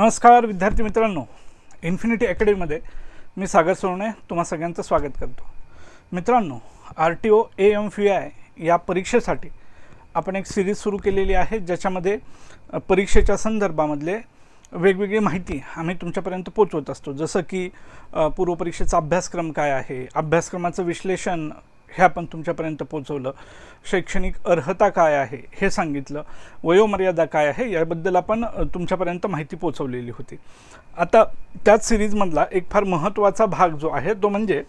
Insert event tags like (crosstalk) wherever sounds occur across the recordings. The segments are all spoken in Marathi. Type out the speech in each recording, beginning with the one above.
नमस्कार विद्यार्थी मित्रांनो. इन्फिनिटी अकॅडमीमध्ये मी सागर सोने तुम्हा सगळ्यांचं स्वागत करतो. मित्रांनो R T O A M V I या परीक्षेसाठी आपण एक सिरीज सुरू केलेली आहे ज्याच्यामध्ये परीक्षेच्या संदर्भामधले वेगवेगळी माहिती आम्ही तुमच्यापर्यंत पोचवत असतो. जसं की पूर्वपरीक्षेचा अभ्यासक्रम काय आहे अभ्यासक्रमाचं विश्लेषण हे आपण तुमच्यापर्यंत पोचवलं. शैक्षणिक अर्हता काय आहे हे सांगितलं. वयोमर्यादा काय आहे याबद्दल आपण तुमच्यापर्यंत माहिती पोचवलेली होती. आता त्याच सिरीजमधला एक फार महत्त्वाचा भाग जो आहे तो म्हणजे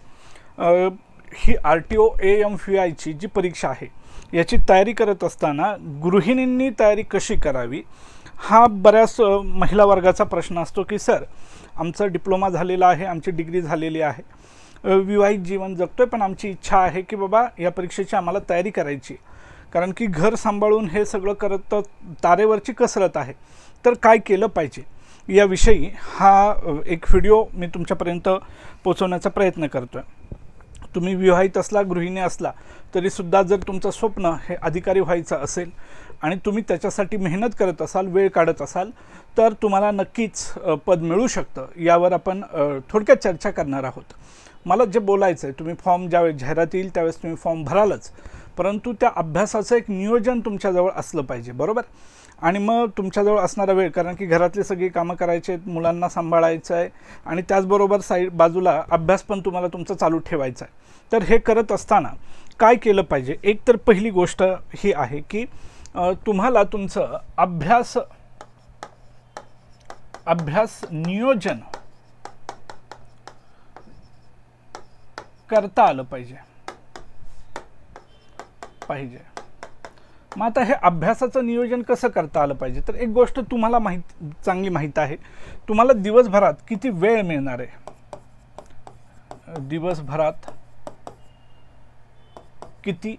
ही R T O A M V आयची जी परीक्षा आहे याची तयारी करत असताना गृहिणींनी तयारी कशी करावी हा बऱ्याच महिला वर्गाचा प्रश्न असतो की सर आमचं डिप्लोमा झालेला आहे आमची डिग्री झालेली आहे विवाहित जीवन जगतोय पण आमची इच्छा आहे की बाबा या परीक्षेची आम्हाला तयारी करायची. कारण की घर सांभाळून हे सगळं करत तारेवरची कसरत आहे. तर काय केलं पाहिजे? याविषयी हा एक व्हिडिओ मी तुमच्यापर्यंत पोचवण्याचा प्रयत्न करतो आहे तुम्ही विवाहित असला गृहिणी असला तरीसुद्धा जर तुमचं स्वप्न हे अधिकारी व्हायचं असेल आणि तुम्ही त्याच्यासाठी मेहनत करत असाल वेळ काढत असाल तर तुम्हाला नक्कीच पद मिळू शकतं. यावर आपण थोडक्यात चर्चा करणार आहोत. मला जे बोलायचं आहे तुम्ही फॉर्म ज्यावेळेस जाहिरात येईल त्यावेळेस तुम्ही फॉर्म भरालच. परंतु त्या अभ्यासाचं एक नियोजन तुमच्याजवळ असलं पाहिजे बरोबर? आणि मग तुमच्याजवळ असणारा वेळ कारण की घरातली सगळी कामं करायची आहेत मुलांना सांभाळायचं आहे आणि त्याचबरोबर साईड बाजूला अभ्यास पण तुम्हाला तुमचा चालू ठेवायचा आहे. तर हे करत असताना काय केलं पाहिजे? एक तर पहिली गोष्ट ही आहे की तुम्हाला तुमचं अभ्यास अभ्यास नियोजन करता आलं पाहिजे. पाहिजे. मग आता हे अभ्यासाचं नियोजन कसं करता आलं पाहिजे? तर एक गोष्ट तुम्हाला माहीत चांगली माहीत आहे. तुम्हाला दिवसभरात किती वेळ मिळणार आहे? दिवसभरात किती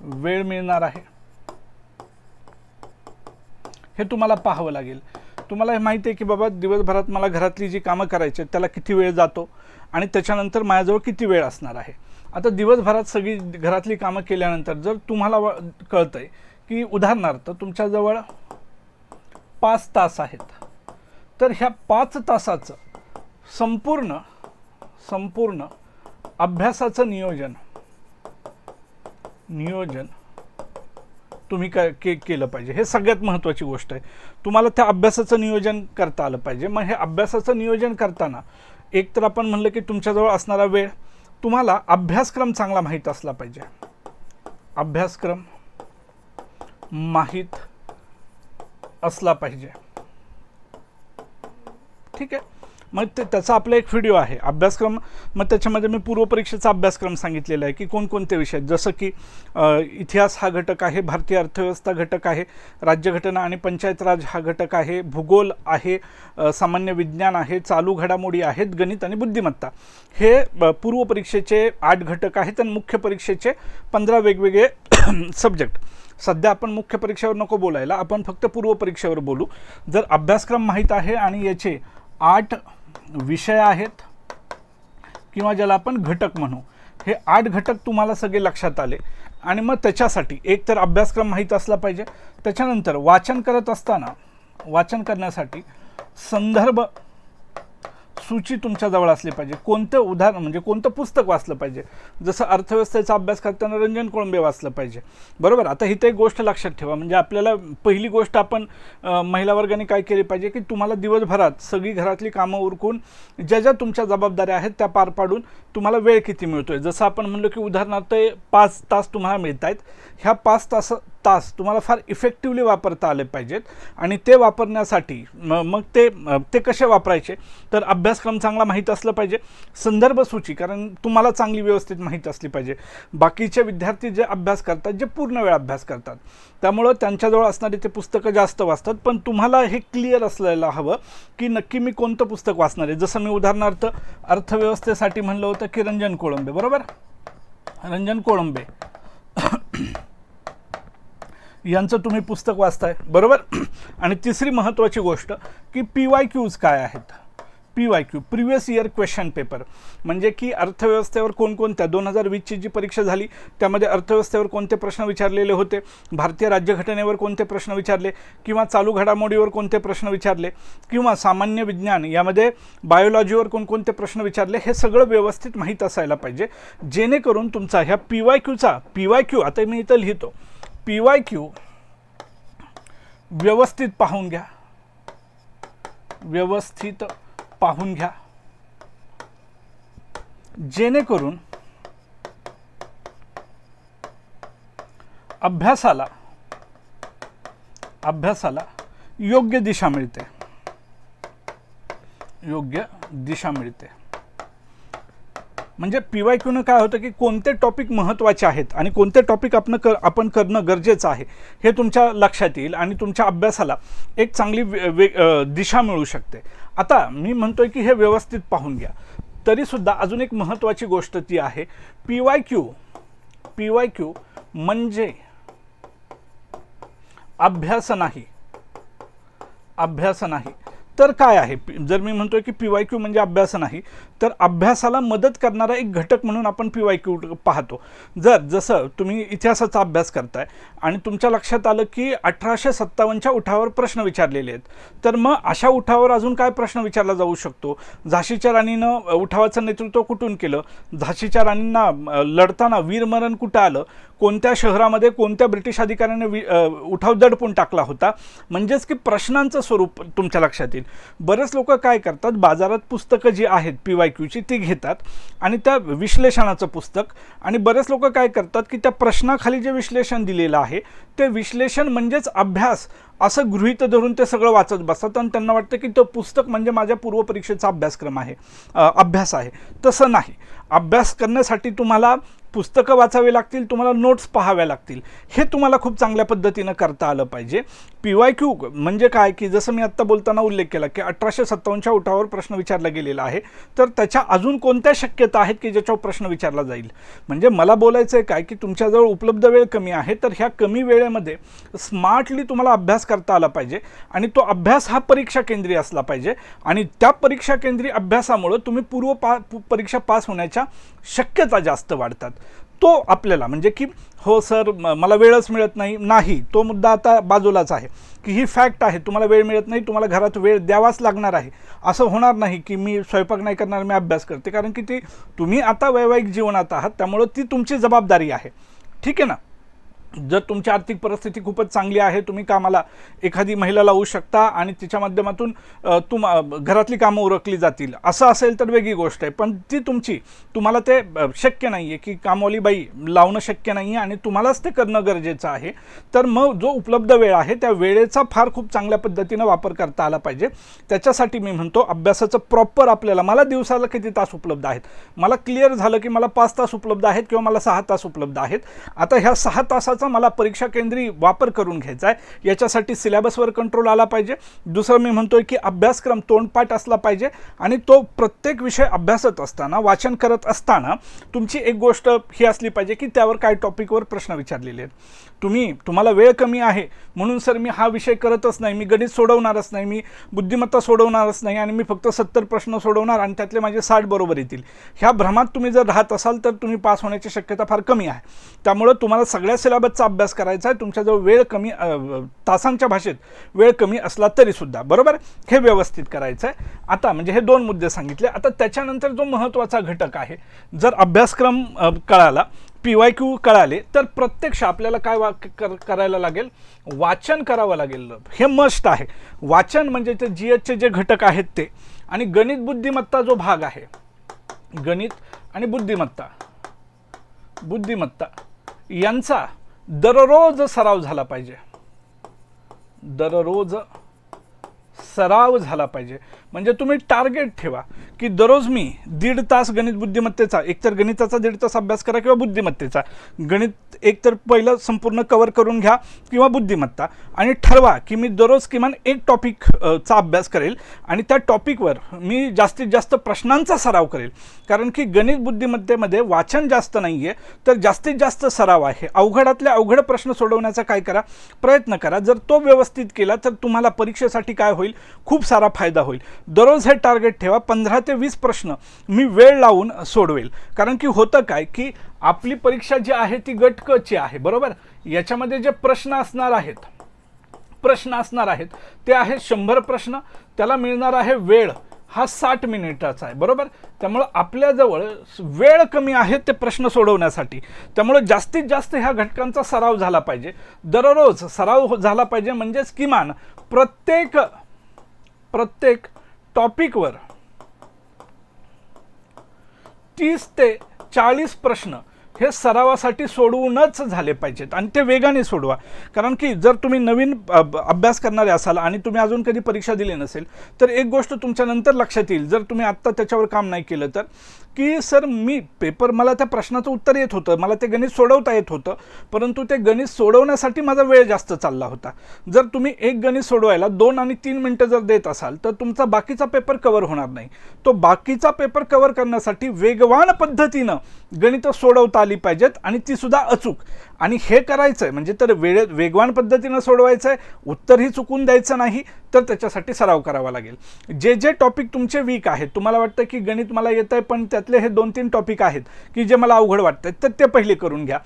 वेळ मिळणार आहे? हे तुम्हाला पाहावं लागेल. तुम्हाला हे माहिती आहे की बाबा दिवसभरात मला घरातली जी कामं करायची आहेत त्याला किती वेळ जातो? आणि त्याच्यानंतर माझ्याजवळ किती वेळ असणार आहे? आता दिवसभरात सगळी घरातली कामं केल्यानंतर जर तुम्हाला व- आहे की उदाहरणार्थ तुमच्याजवळ पाच तास आहेत तर ह्या पाच तासाचं संपूर्ण संपूर्ण अभ्यासाचं नियोजन नियोजन तुम्ही काय के केलं पाहिजे. हे सगळ्यात महत्त्वाची गोष्ट आहे. तुम्हाला त्या अभ्यासाचं नियोजन करता आलं पाहिजे. मग हे अभ्यासाचं नियोजन करताना एक तर आपण म्हणलं की तुमच्याजवळ असणारा वेळ तुम्हाला अभ्यासक्रम चांगला माहीत असला पाहिजे. अभ्यासक्रम माहीत असला पाहिजे. ठीक आहे? मग ते त्याचा आपला एक व्हिडिओ आहे. अभ्यासक्रम मग त्याच्यामध्ये मी पूर्वपरीक्षेचा अभ्यासक्रम सांगितलेला आहे की कोणकोणते विषय आहेत. जसं की इतिहास हा घटक आहे भारतीय अर्थव्यवस्था घटक आहे राज्यघटना आणि पंचायत राज हा घटक आहे भूगोल आहे सामान्य विज्ञान आहे चालू घडामोडी आहेत गणित आणि बुद्धिमत्ता. हे पूर्वपरीक्षेचे आठ घटक आहेत आणि मुख्य परीक्षेचे पंधरा वेगवेगळे (clears throat) सब्जेक्ट सध्या आपण मुख्य परीक्षेवर नको बोलायला. आपण फक्त पूर्वपरीक्षेवर बोलू. जर अभ्यासक्रम माहीत आहे आणि याचे आठ विषय आहेत किंवा ज्याला आपण घटक म्हणू. हे आठ घटक तुम्हाला सगळे लक्षात आले. आणि मग त्याच्यासाठी एक तर अभ्यासक्रम माहीत असला पाहिजे. त्याच्यानंतर वाचन करत असताना वाचन करण्यासाठी संदर्भ सूची तुमच्याजवळ असली पाहिजे. कोणतं उदाहरण म्हणजे कोणतं पुस्तक वाचलं पाहिजे. जसं अर्थव्यवस्थेचा अभ्यास करताना रंजन कोळंबे वाचलं पाहिजे. बरोबर? आता इथे एक गोष्ट लक्षात ठेवा. म्हणजे आपल्याला पहिली गोष्ट आपण महिला वर्गाने काय केली पाहिजे की तुम्हाला दिवसभरात सगळी घरातली कामं उरकून ज्या ज्या तुमच्या जबाबदाऱ्या आहेत त्या पार पाडून तुम्हाला वेळ किती मिळतोय? जसं आपण म्हणलो की उदाहरणार्थ पाच तास तुम्हाला मिळत आहेत ह्या पाच तास तास तुम्हाला फार इफेक्टिवली वापरता आले पाहिजेत. आणि ते वापरण्यासाठी म- मग ते ते कसे वापरायचे? तर अभ्यासक्रम चांगला माहीत असलं पाहिजे. संदर्भ सूची कारण तुम्हाला चांगली व्यवस्थित माहीत असली पाहिजे. बाकीचे विद्यार्थी जे अभ्यास करतात जे पूर्ण वेळ अभ्यास करतात त्यामुळं त्यांच्याजवळ असणारी ते पुस्तकं जास्त वाचतात. पण तुम्हाला हे क्लिअर असलेलं हवं की नक्की मी कोणतं पुस्तक वाचणार आहे? जसं मी उदाहरणार्थ अर्थव्यवस्थेसाठी म्हणलं होतं की रंजन कोळंबे बरोबर? रंजन कोळंबे. यांचं तुम्ही पुस्तक वाचताय बरोबर? आणि तिसरी महत्त्वाची गोष्ट की पी वाय क्यूज काय आहेत? P Y Q previous year question paper. म्हणजे की अर्थव्यवस्थेवर कोणकोणत्या दोन हजार वीसची जी परीक्षा झाली त्यामध्ये अर्थव्यवस्थेवर कोणते प्रश्न विचारलेले होते? भारतीय राज्यघटनेवर कोणते प्रश्न विचारले? किंवा चालू घडामोडीवर कोणते प्रश्न विचारले? किंवा सामान्य विज्ञान यामध्ये बायोलॉजीवर कोणकोणते प्रश्न विचारले? हे सगळं व्यवस्थित माहीत असायला पाहिजे. जेणेकरून तुमचा ह्या पी वाय क्यूचा पी वाय क्यू आता मी इथं लिहितो पी वाय क्यू व्यवस्थित पाहून घ्या. व्यवस्थित पाहून घ्या. जेणेकरून अभ्यासाला अभ्यासाला योग्य दिशा मिळते. योग्य दिशा मिळते. म्हणजे पी वाय क्यूनं काय होतं की कोणते टॉपिक महत्त्वाचे आहेत आणि कोणते टॉपिक आपण कर आपण करणं गरजेचं आहे हे तुमच्या लक्षात येईल आणि तुमच्या अभ्यासाला एक चांगली वे वे दिशा मिळू शकते. आता मी म्हणतोय की हे व्यवस्थित पाहून घ्या. तरीसुद्धा अजून एक महत्त्वाची गोष्ट ती आहे. P Y Q P Y Q म्हणजे अभ्यास नाही. अभ्यास नाही. तर काय आहे? जर मी म्हणतोय की पी वाय क्यू म्हणजे अभ्यास नाही तर अभ्यासाला मदत करणारा एक घटक म्हणून आपण पी वाय क्यू पाहतो. जर जसं तुम्ही इतिहासाचा अभ्यास करताय आणि तुमच्या लक्षात आलं की अठराशे सत्तावन्नच्या उठावर प्रश्न विचारलेले आहेत तर मग अशा उठावर अजून काय प्रश्न विचारला जाऊ शकतो? झाशीच्या राणीनं उठावाचं नेतृत्व कुठून केलं? झाशीच्या राणींना लढताना वीरमरण कुठं आलं? कोणत्या शहरामध्ये कोणत्या ब्रिटिश अधिकाऱ्याने वि उठाव दडपून टाकला होता? म्हणजेच की प्रश्नांचं स्वरूप तुमच्या लक्षात येईल. बरेच लोक काय करतात बाजारात पुस्तकं जी आहेत पी वाय क्यूची ती घेतात आणि त्या विश्लेषणाचं पुस्तक आणि बरेच लोक काय करतात की त्या प्रश्नाखाली जे विश्लेषण दिलेलं आहे ते विश्लेषण म्हणजेच अभ्यास असं गृहीत धरून ते सगळं वाचत बसतात आणि त्यांना वाटतं की तो पुस्तक म्हणजे माझ्या पूर्वपरीक्षेचा अभ्यासक्रम आहे. अभ्यास आहे. तसं नाही. अभ्यास करण्यासाठी तुम्हाला पुस्तकं वाचावी लागतील तुम्हाला नोट्स पाहाव्या लागतील. हे तुम्हाला खूप चांगल्या पद्धतीनं करता आलं पाहिजे. पी वाय क्यू म्हणजे काय? की जसं मी आत्ता बोलताना उल्लेख केला की अठराशे सत्तावन्नच्या उठावर प्रश्न विचारला गेलेला आहे. तर त्याच्या अजून कोणत्या शक्यता आहेत की ज्याच्यावर प्रश्न विचारला जाईल? म्हणजे मला बोलायचं आहे काय? की तुमच्याजवळ उपलब्ध वेळ कमी आहे तर ह्या कमी वेळेमध्ये स्मार्टली तुम्हाला अभ्यास करता आला पाहिजे आणि तो अभ्यास हा परीक्षा केंद्रीय असला पाहिजे आणि त्या परीक्षा केंद्रीय अभ्यासामुळं तुम्ही पूर्व पा पु- परीक्षा पास होण्याच्या शक्यता जास्त वाढतात. तो आपल्याला. म्हणजे की हो सर म- मला वेळच मिळत नाही नाही. तो मुद्दा आता बाजूलाच आहे. की ही फॅक्ट आहे तुम्हाला वेळ मिळत नाही तुम्हाला घरात वेळ द्यावाच लागणार आहे. असं होणार नाही की मी स्वयंपाक नाही करणार मी अभ्यास करते. कारण की ती तुम्ही आता वैवाहिक जीवनात आहात त्यामुळं ती तुमची जबाबदारी आहे. ठीक आहे ना? जर तुमची आर्थिक परिस्थिती खूपच चांगली आहे तुम्ही कामाला एखादी महिला लावू शकता आणि तिच्या माध्यमातून तुम घरातली कामं उरकली जातील. असं असेल तर वेगळी गोष्ट आहे. पण ती तुमची तुम्हाला ते शक्य नाही आहे की कामवाली बाई लावणं शक्य नाही आहे आणि तुम्हालाच ते करणं गरजेचं आहे. तर मग जो उपलब्ध वेळ आहे त्या वेळेचा फार खूप चांगल्या पद्धतीनं वापर करता आला पाहिजे. त्याच्यासाठी मी म्हणतो अभ्यासाचं प्रॉपर आपल्याला मला दिवसाला किती तास उपलब्ध आहेत? मला क्लिअर झालं की मला पाच तास उपलब्ध आहेत किंवा मला सहा तास उपलब्ध आहेत? आता ह्या सहा तासाचा मला परीक्षा केंद्री वापर करून घ्यायचा आहे. याच्यासाठी सिलेबसवर कंट्रोल आला पाहिजे. दुसरं मी म्हणतोय की अभ्यासक्रम तोंडपाठ असला पाहिजे आणि तो प्रत्येक विषय अभ्यासत असताना वाचन करत असताना तुमची एक गोष्ट ही असली पाहिजे की त्यावर काय टॉपिकवर प्रश्न विचारलेले आहेत. तुम्ही तुम्हाला वेळ कमी आहे. म्हणून सर मी हा विषय करतच नाही. मी गणित सोडवणारच नाही. मी बुद्धिमत्ता सोडवणारच नाही आणि मी फक्त सत्तर प्रश्न सोडवणार आणि त्यातले माझे साठ बरोबर येतील. ह्या भ्रमात तुम्ही जर राहत असाल तर तुम्ही पास होण्याची शक्यता फार कमी आहे. त्यामुळं तुम्हाला सगळ्या सिलेबस सिलेबसचा अभ्यास करायचा आहे तुमच्याजवळ वेळ कमी तासांच्या भाषेत वेळ कमी असला तरीसुद्धा बरोबर? हे व्यवस्थित करायचं आहे आता म्हणजे हे दोन मुद्दे सांगितले. आता त्याच्यानंतर जो महत्त्वाचा घटक आहे जर अभ्यासक्रम कळाला पी वाय क्यू कळाले तर प्रत्यक्ष आपल्याला काय वा कर करायला लागेल? वाचन करावं लागेल. हे मस्ट आहे. वाचन म्हणजे ते जी एचचे जे घटक आहेत ते. आणि गणित बुद्धिमत्ता जो भाग आहे गणित आणि बुद्धिमत्ता बुद्धिमत्ता यांचा दररोज सराव झाला पाहिजे. दररोज सराव झाला पाहिजे. म्हणजे तुम्ही टार्गेट ठेवा. की दररोज मी दीड तास गणित बुद्धिमत्तेचा एकतर गणिताचा दीड तास अभ्यास करा किंवा बुद्धिमत्तेचा. गणित एकतर पहिलं संपूर्ण कवर करून घ्या किंवा बुद्धिमत्ता. आणि ठरवा की मी दररोज किमान एक टॉपिक चा अभ्यास करेल आणि त्या टॉपिकवर मी जास्तीत जास्त प्रश्नांचा सराव करेल. कारण की गणित बुद्धिमत्तेमध्ये वाचन जास्त नाही आहे तर जास्तीत जास्त सराव आहे. अवघडातल्या अवघड प्रश्न सोडवण्याचा काय करा? प्रयत्न करा. जर तो व्यवस्थित केला तर तुम्हाला परीक्षेसाठी काय होईल? खूप सारा फायदा होईल. दररोज हे टार्गेट ठेवा पंधरा ते वीस प्रश्न मी वेळ लावून सोडवेल. कारण की होतं काय की आपली परीक्षा जी आहे ती गटकची आहे बरोबर? याच्यामध्ये जे प्रश्न असणार आहेत प्रश्न असणार आहेत ते आहेत शंभर प्रश्न. त्याला मिळणार आहे वेळ. हा साठ मिनिटाचा आहे बरोबर? त्यामुळं आपल्याजवळ वेळ कमी आहे ते प्रश्न सोडवण्यासाठी. त्यामुळं जास्तीत जास्त ह्या घटकांचा सराव झाला पाहिजे. दररोज सराव हो- झाला पाहिजे म्हणजेच किमान प्रत्येक प्रत्येक टॉपिकवर तीस ते चाळीस प्रश्न हे सरावासाठी सोडवूनच झाले पाहिजेत आणि ते वेगाने सोडवा. कारण की जर तुम्ही नवीन अभ्यास करणारे असाल आणि तुम्ही अजून कधी परीक्षा दिली नसेल तर एक गोष्ट तुमच्या नंतर लक्षात येईल. जर तुम्ही आत्ता त्याच्यावर काम नाही केलं तर की सर मी पेपर मला त्या प्रश्नाचं उत्तर येत होतं मला ते गणित सोडवता येत होतं परंतु ते गणित सोडवण्यासाठी माझा वेळ जास्त चालला होता. जर तुम्ही एक गणित सोडवायला दोन आणि तीन मिनटं जर देत असाल तर तुमचा बाकीचा पेपर कवर होणार नाही. तो बाकीचा पेपर कवर करण्यासाठी वेगवान पद्धतीनं गणितं सोडवता आली पाहिजेत आणि ती सुद्धा अचूक. आणि हे करायचं आहे म्हणजे तर वेळेत वेगवान पद्धतीनं सोडवायचं आहे उत्तरही चुकून द्यायचं नाही तर त्याच्यासाठी सराव करावा लागेल. जे जे टॉपिक तुमचे वीक आहेत तुम्हाला वाटतं की गणित मला येत आहे पण त्यातले हे दोन तीन टॉपिक आहेत की जे मला अवघड वाटतं तर ते पहिले करून घ्या.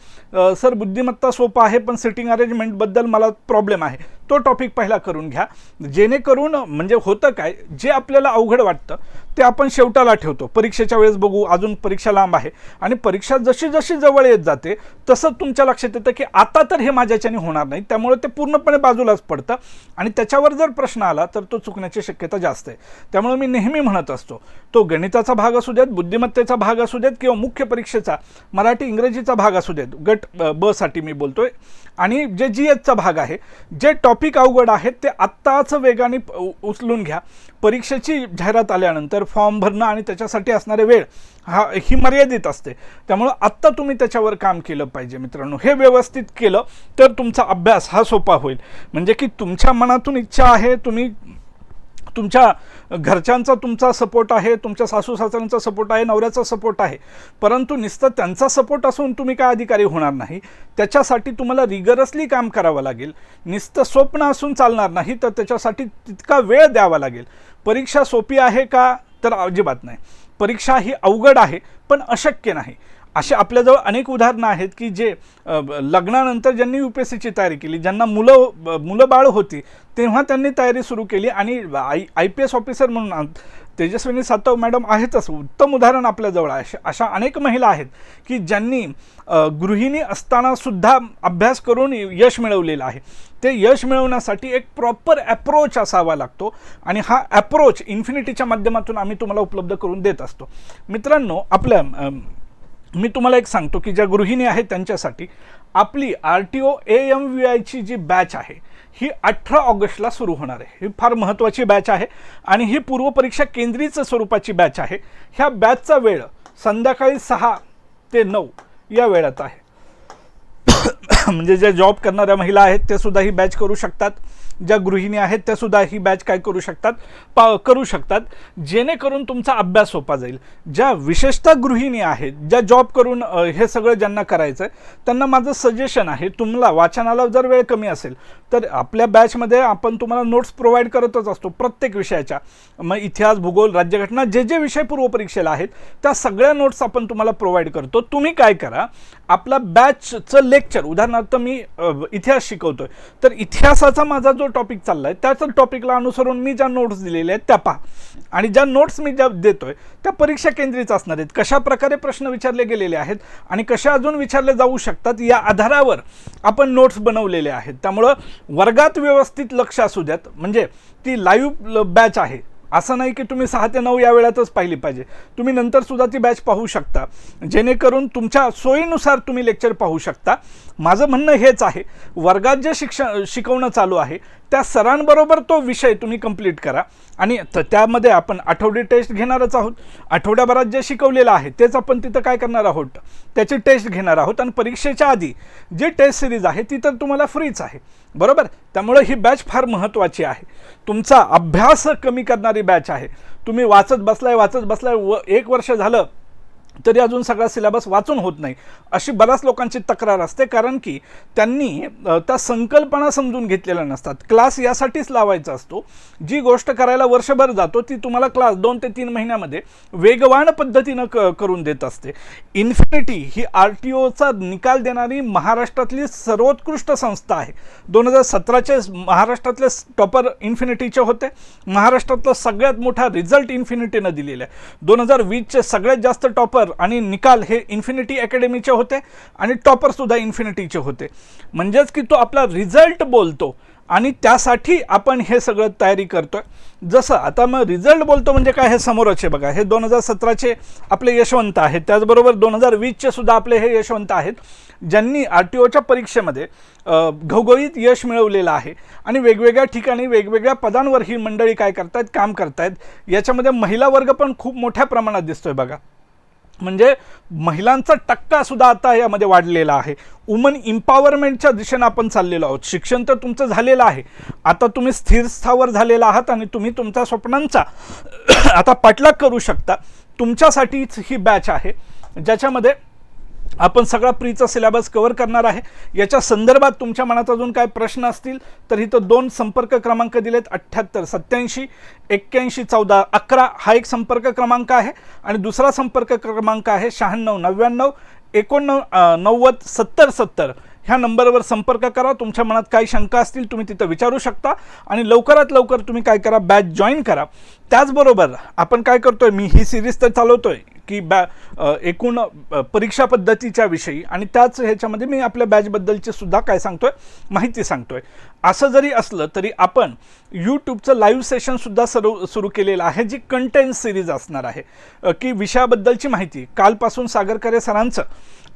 सर बुद्धिमत्ता सोपं आहे पण सिटिंग अरेंजमेंटबद्दल मला प्रॉब्लेम आहे. तो टॉपिक पहिला करून घ्या. जेणेकरून म्हणजे होतं काय जे आपल्याला अवघड वाटतं ते आपण शेवटाला ठेवतो. परीक्षेच्या वेळेस बघू अजून परीक्षा लांब आहे. आणि परीक्षा जशी जशी जवळ येत जाते तसं तुमच्या लक्षात येतं की आता तर हे माझ्याच्याने होणार नाही. त्यामुळे ते पूर्णपणे बाजूलाच पडतं. आणि त्याच्यावर जर प्रश्न आला तर तो चुकण्याची शक्यता जास्त आहे. त्यामुळे मी नेहमी म्हणत असतो तो गणिताचा भाग असू देत बुद्धिमत्तेचा भाग असू देत किंवा मुख्य परीक्षेचा मराठी इंग्रजीचा भाग असू देत. गट बसाठी मी बोलतोय. आणि जे जी एचचा भाग आहे जे टॉप टॉपिक अवघड आहेत ते आत्ताच वेगाने उ- उचलून घ्या. परीक्षेची जाहिरात आल्यानंतर फॉर्म भरणं आणि त्याच्यासाठी असणारे वेळ हा ही मर्यादित असते. त्यामुळं आत्ता तुम्ही त्याच्यावर काम केलं पाहिजे मित्रांनो. हे व्यवस्थित केलं तर तुमचा अभ्यास हा सोपा होईल. म्हणजे की तुमच्या मनातून इच्छा आहे तुम्ही तुमच्या घरच्यांचा तुमचा सपोर्ट आहे तुमच्या सासू सासऱ्यांचा सपोर्ट आहे नवऱ्याचा सपोर्ट आहे. परंतु नुसतं त्यांचा सपोर्ट असून तुम्ही काय अधिकारी होणार नाही. त्याच्यासाठी तुम्हाला रिगरसली काम करावं लागेल. नुसतं स्वप्न असून चालणार नाही तर त्याच्यासाठी तितका वेळ द्यावा लागेल. परीक्षा सोपी आहे का? तर अजिबात नाही. परीक्षा ही अवघड आहे पण अशक्य नाही. असे आपल्याजवळ अनेक उदाहरणं आहेत की जे लग्नानंतर ज्यांनी यू पी एस सीची तयारी केली ज्यांना मुलं मुलं बाळ होती तेव्हा त्यांनी तयारी सुरू केली आणि I I P S officer म्हणून तेजस्विनी सातव मॅडम आहेतच. उत्तम उदाहरण आपल्याजवळ आहे. अशा- अशा अनेक महिला आहेत की ज्यांनी गृहिणी असतानासुद्धा अभ्यास करून यश मिळवलेलं आहे. ते यश मिळवण्यासाठी एक प्रॉपर ॲप्रोच असावा लागतो आणि हा ॲप्रोच इन्फिनिटीच्या माध्यमातून आम्ही तुम्हाला उपलब्ध करून देत असतो. मित्रांनो आपल्या मी तुम्हाला एक सांगतो की ज्या गृहिणी आहेत त्यांच्यासाठी आपली R T O A M V आयची जी बॅच आहे ही अठरा ऑगस्टला सुरू होणार आहे. ही फार महत्त्वाची बॅच आहे आणि ही पूर्वपरीक्षा केंद्रीय स्वरूपाची बॅच आहे. ह्या बॅचचा वेळ संध्याकाळी सहा ते नऊ या वेळात आहे. (coughs) म्हणजे ज्या जॉब करणाऱ्या महिला आहेत ते सुद्धा ही बॅच करू शकतात. ज्या गृहिणी आहेत त्या सुद्धा ही बॅच काय करू शकतात? पा करू शकतात. जेणेकरून तुमचा अभ्यास सोपा जाईल. ज्या विशेषतः गृहिणी आहेत ज्या जॉब करून हे सगळं ज्यांना करायचं आहे त्यांना माझं सजेशन आहे तुम्हाला वाचनाला जर वेळ कमी असेल तर आपल्या बॅचमध्ये आपण तुम्हाला नोट्स प्रोव्हाइड करतच असतो प्रत्येक विषयाच्या. मग इतिहास भूगोल राज्यघटना जे जे विषय पूर्वपरीक्षेला आहेत त्या सगळ्या नोट्स आपण तुम्हाला प्रोव्हाइड करतो. तुम्ही काय करा आपला बॅचचं लेक्चर उदाहरणार्थ मी इतिहास शिकवतोय. तर इतिहासाचा माझा जो टॉपिक चाललाय त्याच टॉपिकला अनुसरून मी ज्या नोट्स दिलेल्या आहेत त्या पहा. आणि ज्या नोट्स मी ज्या देतोय त्या परीक्षा केंद्रित असणार आहेत. कशा प्रकारे प्रश्न विचारले गेलेले आहेत आणि कशा अजून विचारले जाऊ शकतात या आधारावर आपण नोट्स बनवलेले आहेत. त्यामुळं वर्गात व्यवस्थित लक्ष असू द्यात. म्हणजे ती लाईव्ह बॅच आहे. असं नाही की तुम्ही सहा ते नऊ या वेळातच पाहिली पाहिजे. तुम्ही नंतर सुद्धा ती बॅच पाहू शकता. जेणेकरून तुमच्या सोयीनुसार तुम्ही लेक्चर पाहू शकता. माझं म्हणणं हेच आहे. वर्गात जे शिक्षण शिकवणं चालू आहे त्या सरांबरोबर तो विषय तुम्ही कंप्लीट करा. आणि त्यामध्ये आपण आठवडी टेस्ट घेणारच आहोत. आठवड्याभरात जे शिकवलेलं आहे तेच आपण तिथं काय करणार आहोत? त्याची टेस्ट घेणार आहोत. आणि परीक्षेच्या आधी जी टेस्ट सिरीज आहे ती तर तुम्हाला फ्रीच आहे. बरोबर? त्यामुळे ही बॅच फार महत्त्वाची आहे. तुमचा अभ्यास कमी करणारी बॅच आहे. तुम्ही वाचत बसलाय वाचत बसलाय व एक वर्ष झालं तरी अजून सगळा सिलेबस वाचून होत नाही. अशी बऱ्याच लोकांची तक्रार असते. कारण की त्यांनी त्या संकल्पना समजून घेतलेल्या नसतात. क्लास यासाठीच लावायचा असतो. जी गोष्ट करायला वर्षभर जातो ती तुम्हाला क्लास दोन ते तीन महिन्यामध्ये वेगवान पद्धतीनं क करून देत असते. इन्फिनिटी ही आर टी ओचा निकाल देणारी महाराष्ट्रातली सर्वोत्कृष्ट संस्था आहे. दोन हजार सतराचे महाराष्ट्रातले टॉपर इन्फिनिटीचे होते. महाराष्ट्रातला सगळ्यात मोठा रिझल्ट इन्फिनिटीनं दिलेला आहे. दोन हजार वीसचे सगळ्यात जास्त टॉपर आणि निकाल हे इन्फिनिटी अकॅडमीचे होते आणि टॉपरसुद्धा इन्फिनिटीचे होते. म्हणजेच की तो आपला रिझल्ट बोलतो आणि त्यासाठी आपण हे सगळं तयारी करतोय. जसं आता मग रिझल्ट बोलतो म्हणजे काय हे समोरचे बघा. हे दोन हजार सतराचे आपले यशवंत आहेत. त्याचबरोबर दोन हजार वीसचे सुद्धा आपले हे यशवंत आहेत ज्यांनी आर टी ओच्या परीक्षेमध्ये घवघवीत यश मिळवलेलं आहे. आणि वेगवेगळ्या ठिकाणी वेगवेगळ्या पदांवर ही मंडळी काय करतायत काम करतायत. याच्यामध्ये महिला वर्ग पण खूप मोठ्या प्रमाणात दिसतोय बघा. म्हणजे महिलांचा टक्का सुद्धा आता यामध्ये वाढलेला आहे. वुमन इम्पॉवरमेंटच्या दिशेनं आपण चाललेलो आहोत. शिक्षण तर तुमचं झालेलं आहे. आता तुम्ही स्थिरस्थावर झालेला आहात आणि तुम्ही तुमच्या स्वप्नांचा (clears throat) आता पाठलाग करू शकता. तुमच्यासाठीच ही बॅच आहे. ज्याच्यामध्ये आपण सगळा प्रीचा सिलेबस कव्हर करणार आहे. याच्या संदर्भात तुमच्या मनात अजून काय प्रश्न असतील तर इथं दोन संपर्क क्रमांक दिलेत अठ्ठ्याहत्तर सत्याऐंशी एक्क्याऐंशी चौदा अकरा हा एक संपर्क क्रमांक आहे. आणि दुसरा संपर्क क्रमांक आहे शहाण्णव नव्याण्णव एकोणनव नव्वद सत्तर सत्तर. ह्या नंबरवर संपर्क करा. तुमच्या मनात काही शंका असतील तुम्ही तिथं विचारू शकता. आणि लवकरात लवकर तुम्ही काय करा बॅच जॉईन करा. त्याचबरोबर आपण काय करतोय मी ही सिरीज तर चालवतोय की बॅ एकूण परीक्षा पद्धतीच्या विषयी आणि त्याच ह्याच्यामध्ये मी आपल्या बॅचबद्दलची सुद्धा काय सांगतोय माहिती सांगतोय. असं जरी असलं तरी आपण यूट्यूबचं लाईव्ह सेशनसुद्धा सुरू सुरू केलेलं आहे जी कंटेंट सिरीज असणार आहे. की विषयाबद्दलची माहिती. कालपासून सागरकरे सरांचं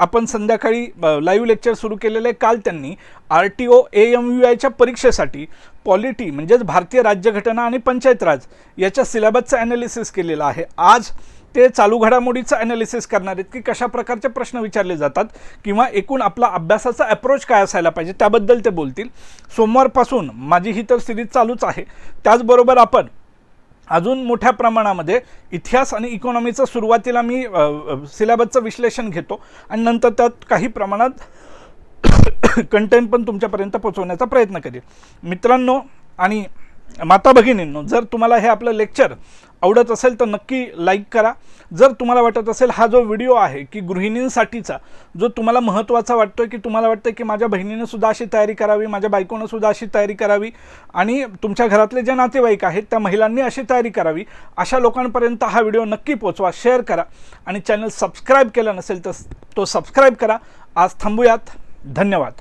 आपण संध्याकाळी लाईव्ह लेक्चर सुरू केलेलं आहे. काल त्यांनी R T O A M U आयच्या परीक्षेसाठी पॉलिटी म्हणजेच भारतीय राज्यघटना आणि पंचायत राज याच्या सिलेबसचं ॲनालिसिस केलेलं आहे. आज ते चालू घडामोडीचं ॲनालिसिस करणार आहेत की कशा प्रकारचे प्रश्न विचारले जातात किंवा एकूण आपला अभ्यासाचा अप्रोच काय असायला पाहिजे त्याबद्दल ते बोलतील. सोमवारपासून माझी ही तर सिरीज चालूच आहे. त्याचबरोबर आपण अजून मोठ्या प्रमाणामध्ये इतिहास आणि इकॉनॉमीचं सुरुवातीला मी सिलेबसचं विश्लेषण घेतो आणि नंतर त्यात काही प्रमाणात (coughs) कंटेंट पण तुमच्यापर्यंत पोहोचवण्याचा प्रयत्न करेल मित्रांनो आणि माता भगिनींनो जर तुम्हाला हे आपलं लेक्चर आवडत असेल तर नक्की लाईक करा. जर तुम्हाला वाटत असेल हा जो व्हिडिओ आहे की गृहिणींसाठीचा जो तुम्हाला महत्त्वाचा वाटतो की तुम्हाला वाटतं की माझ्या बहिणीनं सुद्धा अशी तयारी करावी माझ्या बायकोनं सुद्धा अशी तयारी करावी आणि तुमच्या घरातले जे नातेवाईक आहेत त्या महिलांनी अशी तयारी करावी अशा लोकांपर्यंत हा व्हिडिओ नक्की पोचवा शेअर करा आणि चॅनल सबस्क्राईब केलं नसेल तर तो सबस्क्राईब करा. आज थांबूयात. धन्यवाद.